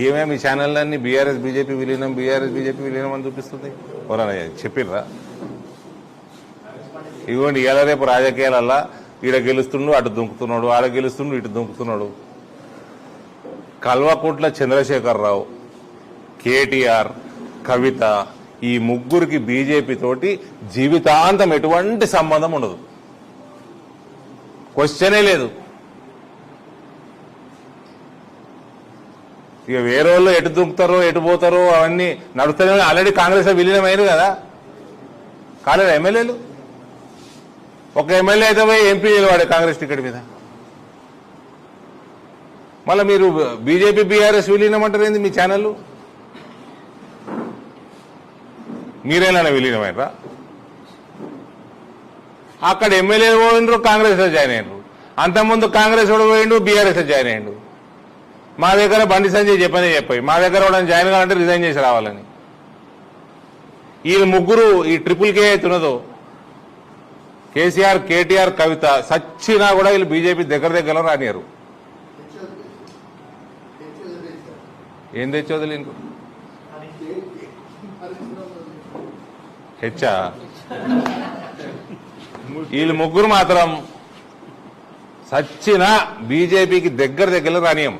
ఏమేమి ఛానళ్ళన్నీ BRS BJP విలీనం బీఆర్ఎస్ బీజేపీ విలీనం అని చూపిస్తుంది? ఎవరన్నా చెప్పిర్రా? ఇవ్వండి ఇలా రేపు రాజకీయాలల్లా ఈడ గెలుస్తుండు అటు దుంకుతున్నాడు ఆడ గెలుస్తుండు ఇటు దుంకుతున్నాడు. కల్వకుంట్ల చంద్రశేఖరరావు కేటీఆర్ కవిత ఈ ముగ్గురికి బీజేపీ తోటి జీవితాంతం ఎటువంటి సంబంధం ఉండదు. క్వశ్చనే లేదు. ఇక వేరే వాళ్ళు ఎటు దుంకుతారో ఎటు పోతారో అవన్నీ నడుస్తూనే ఆల్రెడీ కాంగ్రెస్ విలీనం అయ్యారు కదా. కాలేదు ఎమ్మెల్యేలు? ఒక ఎమ్మెల్యే అయితే పోయి ఎంపీ వాడు కాంగ్రెస్ టికెట్ మీద. మళ్ళీ మీరు బీజేపీ బీఆర్ఎస్ విలీనం అంటారు ఏంది మీ ఛానల్ మీరేనా విలీనమైనరా? అక్కడ ఎమ్మెల్యే పోయిండ్రు కాంగ్రెస్లో జాయిన్ అయ్యారు అంతకుముందు కాంగ్రెస్ కూడా పోయిండు బీఆర్ఎస్లో జాయిన్ అయ్యిండు మా దగ్గర బండి సంజయ్ చెప్పనే చెప్పాయి. మా దగ్గర వాళ్ళని జాయిన్ కావాలంటే రిజైన్ చేసి రావాలని. ఈ ముగ్గురు ఈ ట్రిపుల్ కే అవుతున్నదో కేసీఆర్ కేటీఆర్ కవిత సచ్చినా కూడా వీళ్ళు బీజేపీ దగ్గర దగ్గర రానియరు. ఏం తెచ్చోదులు ఇంకో హెచ్చా? వీళ్ళు ముగ్గురు మాత్రం సచ్చిన బీజేపీకి దగ్గర దగ్గర రానియం.